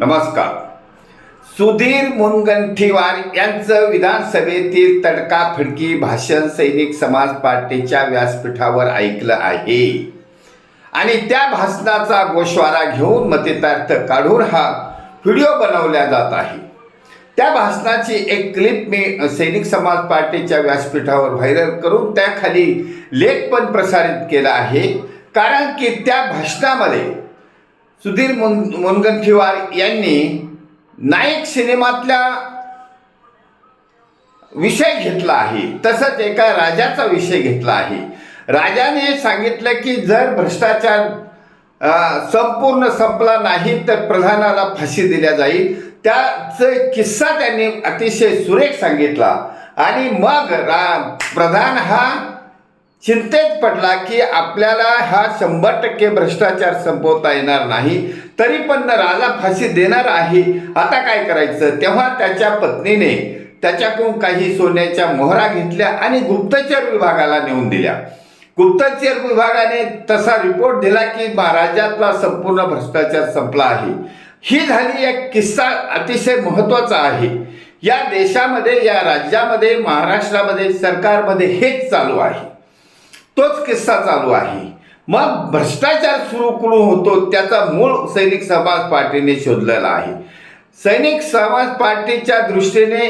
नमस्कार. सुधीर मुनगंठीवार यांचं विधानसभेतील तडकाफडकी भाषण सैनिक समाज पार्टीच्या व्यासपीठावर ऐकलं आहे. आणि त्या भाषणाचा गोषवारा घेऊन मतितार्थ काढून हा व्हिडिओ बनवला जात आहे. त्या भाषणाची एक क्लिप मी सैनिक समाज पार्टीच्या व्यासपीठावर व्हायरल करून त्याखाली लेख पण प्रसारित केला आहे. कारण की त्या भाषणामध्ये सुधीर मुन मुनगंटीवार यांनी नायक सिनेमातल्या विषय घेतला आहे. तसंच एका राजाचा विषय घेतला आहे. राजाने सांगितलं की जर भ्रष्टाचार संपूर्ण संपला नाही तर प्रधानाला फाशी दिल्या जाईल. त्याचा किस्सा त्यांनी अतिशय सुरेख सांगितला. आणि मग रा प्रधान हा चिंतेत पडला की आपल्याला हा शंभर टक्के भ्रष्टाचार संपवता येणार नाही तरी पण राजा फाशी देणार आहे. आता काय करायचं? तेव्हा त्याच्या पत्नीने त्याच्याकडून काही सोन्याच्या मोहरा घेतल्या आणि गुप्तचर विभागाला नेऊन दिल्या. गुप्तचर विभागाने तसा रिपोर्ट दिला की महाराजातला संपूर्ण भ्रष्टाचार संपला आहे. ही झाली एक किस्सा अतिशय महत्त्वाचा आहे. या देशामध्ये या राज्यामध्ये महाराष्ट्रामध्ये सरकारमध्ये हेच चालू आहे. तोच किस्सा चालू आहे. मग भ्रष्टाचार सुरू कुठून होतो त्याचा मूळ सैनिक समाज पार्टीने शोधलेला आहे. सैनिक समाज पार्टीच्या दृष्टीने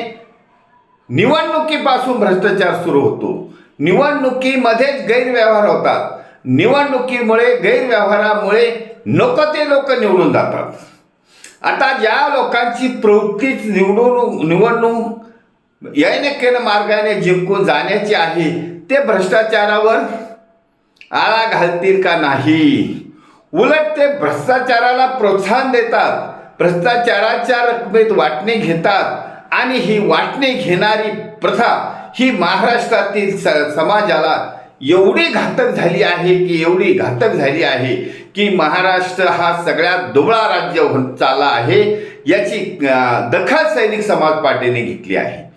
निवडणुकीपासून भ्रष्टाचार सुरू होतो. निवडणुकीमध्येच गैरव्यवहार होतात. निवडणुकीमुळे गैरव्यवहारामुळे नको ते लोक निवडून जातात. आता ज्या लोकांची प्रवृत्तीच निवडून निवडणूक यैनकेन मार्गाने जिंकून जाण्याची आहे ते भ्रष्टाचारावर आळा घालतील का नाही? उलट ते भ्रष्टाचाराला प्रोत्साहन देतात भ्रष्टाचाराच्या रकमेत वाटणे घेतात आणि ही वाटणे घेणारी प्रथा ही महाराष्ट्रातील स समाजाला एवढी घातक झाली आहे की एवढी घातक झाली आहे की महाराष्ट्र हा सगळ्यात दुबळा राज्य होत चालला आहे याची दखल सैनिक समाज पार्टीने घेतली आहे.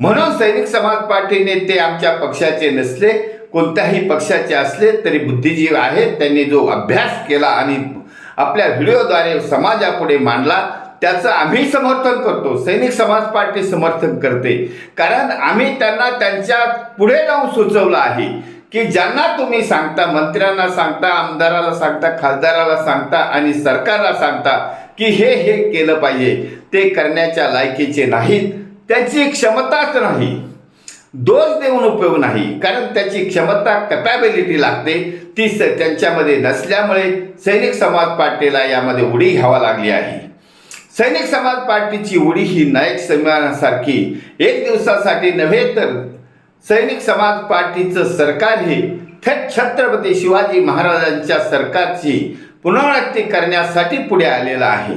म्हणून सैनिक समाज पार्टीने ते आमच्या पक्षाचे नसले कोणत्याही पक्षाचे असले तरी बुद्धिजीव आहेत. त्यांनी जो अभ्यास केला आणि आपल्या व्हिडिओद्वारे समाजापुढे मांडला त्याचं आम्ही समर्थन करतो. सैनिक समाज पार्टी समर्थन करते. कारण आम्ही त्यांना त्यांच्या पुढे जाऊन सुचवलं आहे की ज्यांना तुम्ही सांगता मंत्र्यांना सांगता आमदाराला सांगता खासदाराला सांगता आणि सरकारला सांगता की हे हे केलं पाहिजे. ते करण्याच्या लायकीचे नाहीत. त्याची क्षमताच नाही. दोष देऊन उपयोग नाही. कारण त्याची क्षमता कपॅबिलिटी लागते. ती स त्यांच्यामध्ये नसल्यामुळे सैनिक समाज पार्टीला यामध्ये उडी घ्यावा लागली आहे. सैनिक समाज पार्टीची उडी ही नायक सन्मानासारखी एक दिवसासाठी नव्हे तर सैनिक समाज पार्टीचं सरकार हे थेट छत्रपती शिवाजी महाराजांच्या सरकारची पुनरावृत्ती करण्यासाठी पुढे आलेलं आहे.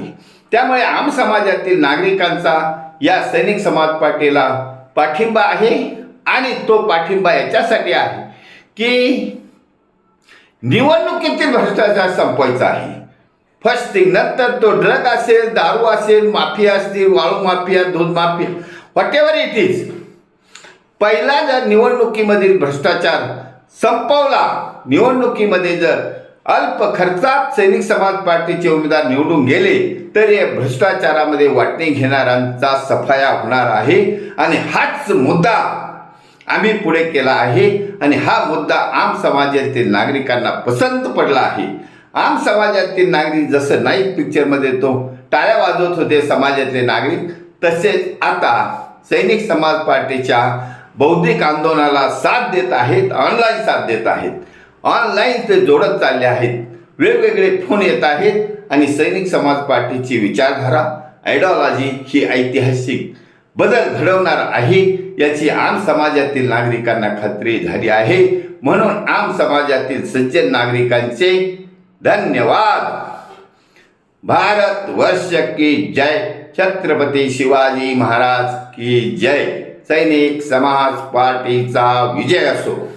त्यामुळे आम समाजातील नागरिकांचा या सैनिक समाज पार्टीला पाठिंबा आहे आणि तो पाठिंबा याच्यासाठी आहे की निवडणुकीतील भ्रष्टाचार संपवायचा आहे. फर्स्ट थिंग नंतर तो ड्रग असेल दारू असेल माफिया असतील वाळू माफिया दूध mafia whatever it is पहिला जर निवडणुकीमधील भ्रष्टाचार संपवला निवडणुकीमध्ये जर अल्प खर्चात सैनिक समाज पार्टीचे उमेदवार निवडून गेले तर या भ्रष्टाचारामध्ये वाटणी घेणाऱ्यांचा सफाया होणार आहे. आणि हाच मुद्दा आम्ही पुढे केला आहे. आणि हा मुद्दा आम समाजातील नागरिकांना पसंत पडला आहे. आम समाजातील नागरिक जसं नाईक पिक्चरमध्ये तो टाळ्या वाजवत होते समाजातले नागरिक तसेच आता सैनिक समाज पार्टीच्या बौद्धिक आंदोलनाला साथ देत आहेत ऑनलाईन साथ देत आहेत. ऑनलाईन ते जोडत चालले आहेत. वेगवेगळे फोन येत आहेत आणि सैनिक समाज पार्टीची विचारधारा आयडिओलॉजी ही ऐतिहासिक बदल घडवणार आहे याची आम समाजातील नागरिकांना खात्री झाली आहे. म्हणून आम समाजातील सज्जन नागरिकांचे धन्यवाद. भारत वर्ष की जय. छत्रपती शिवाजी महाराज की जय. सैनिक समाज पार्टीचा विजय असो.